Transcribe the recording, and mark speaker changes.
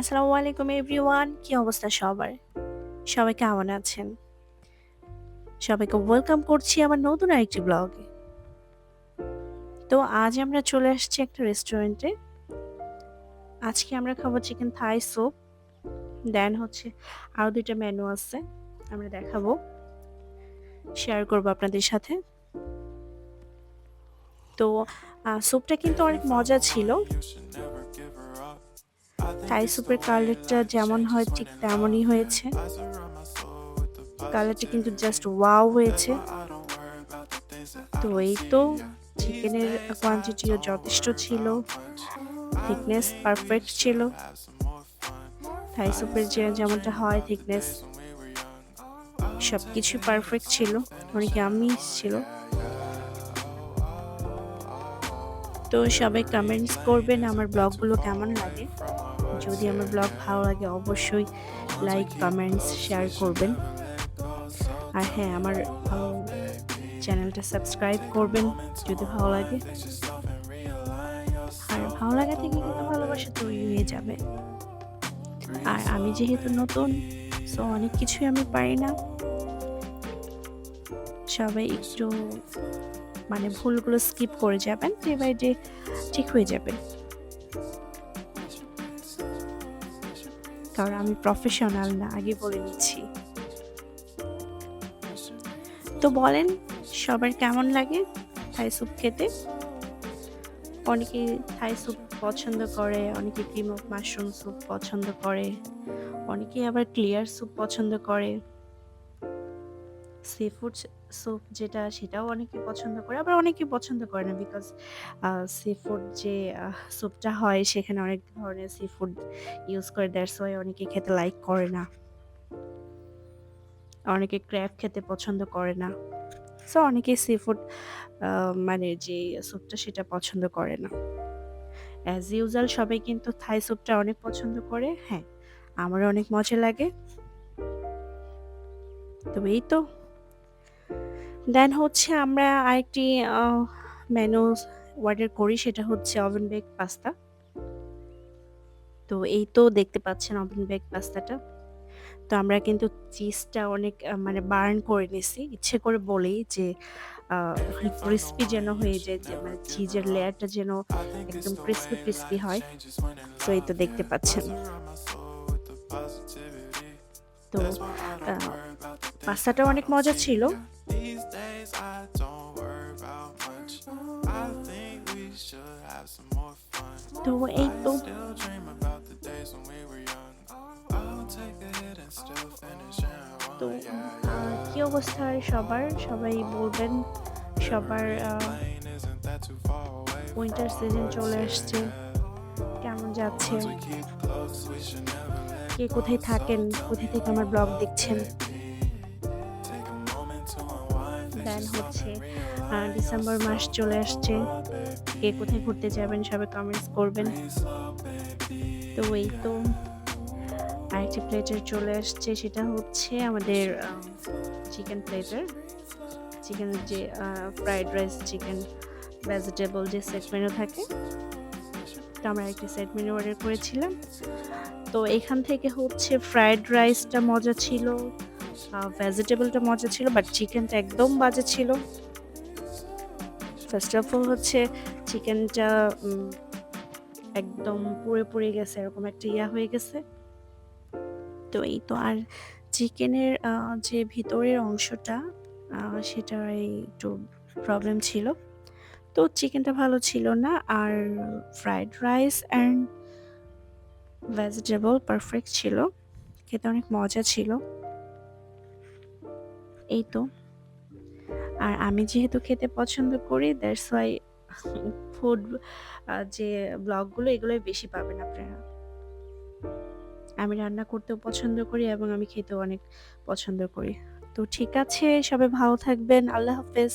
Speaker 1: আসসালামু আলাইকুম এভরিওয়ান। কি অবস্থা সবার? সবাই কেমন আছেন? সবাইকে ওয়েলকাম করছি আমার নতুন আরেকটি ব্লগে। তো আজ আমরা চলে আসছি একটা রেস্টুরেন্টে। আজকে আমরা খাব চিকেন থাই স্যুপ। দেন হচ্ছে আরও দুইটা মেনু আছে, আমরা দেখাবো। শেয়ার করব আপনাদের সাথে। তো স্যুপটা কিন্তু অনেক মজা ছিল। থাই স্যুপের কালারটা যেমন হয় ঠিক তেমনই হয়েছে। কালারটা কিন্তু জাস্ট ওয়াও হয়েছে। তো এই তো চিকেনের কোয়ান্টিটিও যথেষ্ট ছিল। থিকনেস পারফেক্ট ছিল। থাই স্যুপের যে যেমনটা হয় থিকনেস সব কিছু পারফেক্ট ছিল। অনেক আমি ছিল। তো সবাই কমেন্টস করবেন আমার ব্লগগুলো কেমন লাগে। যদি আমার ব্লগ ভালো লাগে, অবশ্যই লাইক কমেন্টস শেয়ার করবেন। আর হ্যাঁ আমার চ্যানেলটা সাবস্ক্রাইব করবেন যদি ভালো লাগে। আর ভালো লাগা থেকে কিন্তু ভালোবাসা তৈরি হয়ে যাবে। আর আমি যেহেতু নতুন সো অনেক কিছুই আমি পারি না। সবাই একটু মানে ভুলগুলো স্কিপ করে যাবেন ডে বাই ডে ঠিক হয়ে যাবে। কারণ আমি প্রফেশনাল না, আগে বলে নিচ্ছি। তো বলেন, সবার কেমন লাগে থাই স্যুপ খেতে? অনেকে থাই স্যুপ পছন্দ করে, অনেকে ক্রিম অফ মাশরুম স্যুপ পছন্দ করে অনেকে আবার ক্লিয়ার স্যুপ পছন্দ করে। সি ফুড স্যুপ যেটা সেটাও অনেকে পছন্দ করে, আবার অনেকে পছন্দ করে না বিকজ সি ফুড যে স্যুপটা হয় সেখানে অনেক ধরনের সি ফুড ইউজ করে দ্যাটস ওয়াই অনেকে খেতে লাইক করে না। অনেকে ক্র্যাব খেতে পছন্দ করে না। সো অনেকে সি ফুড মানে যে স্যুপটা সেটা পছন্দ করে না। অ্যাজ ইউজাল সবাই কিন্তু থাই স্যুপটা অনেক পছন্দ করে হ্যাঁ আমারও অনেক মজা লাগে। তবে এই তো। দেন হচ্ছে আমরা আরেকটি মেনু অর্ডার করি, সেটা হচ্ছে ওভেন বেক পাস্তা তো এই তো দেখতে পাচ্ছেন ওভেন বেক পাস্তাটা তো আমরা কিন্তু চিজটা অনেক মানে বার্ন করে নিছি। ইচ্ছে করে বলি যে ক্রিস্পি যেন হয়ে যায়, যে মানে চিজের লেয়ারটা যেন একদম ক্রিস্পি ক্রিস্পি হয়। তো এই তো দেখতে পাচ্ছেন। তো পাস্তাটা অনেক মজা ছিল। তো এই তো তো কি অবস্থা সবার সবাই বলবেন সবার উইন্টার সিজন চলে আসছে কেমন যাচ্ছে? কে কোথায় থাকেন? কোথায় থেকে আমার ব্লগ দেখছেন? দেন হচ্ছে। ডিসেম্বর মাস চলে আসছে। কে কোথায় ঘুরতে যাবেন সবাই কমেন্টস করবেন। তো এই তো আরেকটি প্লেটার চলে আসছে, সেটা হচ্ছে আমাদের চিকেন প্লেটার চিকেন যে ফ্রাইড রাইস চিকেন ভেজিটেবল যে সেট মেনু থাকে। তো আমরা একটি সেট মেনু অর্ডার করেছিলাম। তো এখান থেকে হচ্ছে ফ্রাইড রাইসটা মজা ছিল। ভেজিটেবলটা মজা ছিল বাট চিকেনটা একদম বাজে ছিল। ফার্স্ট অফ অল হচ্ছে চিকেনটা একদম পুড়ে পুড়ে গেছে, এরকম একটা ইয়া হয়ে গেছে। তো এই তো, আর চিকেনের যে ভিতরের অংশটা সেটা একটু প্রবলেম ছিল। তো চিকেনটা ভালো ছিল না, আর fried rice and vegetable perfect ছিল। খেতে অনেক মজা ছিল। এই তো। আর আমি যেহেতু খেতে পছন্দ করি দ্যাটস ওয়াই ফুড যে ব্লগগুলো, এগুলোই বেশি পাবেন আপনারা। আমি রান্না করতেও পছন্দ করি এবং আমি খেতেও অনেক পছন্দ করি। তো ঠিক আছে, সবাই ভালো থাকবেন। আল্লাহ হাফেজ।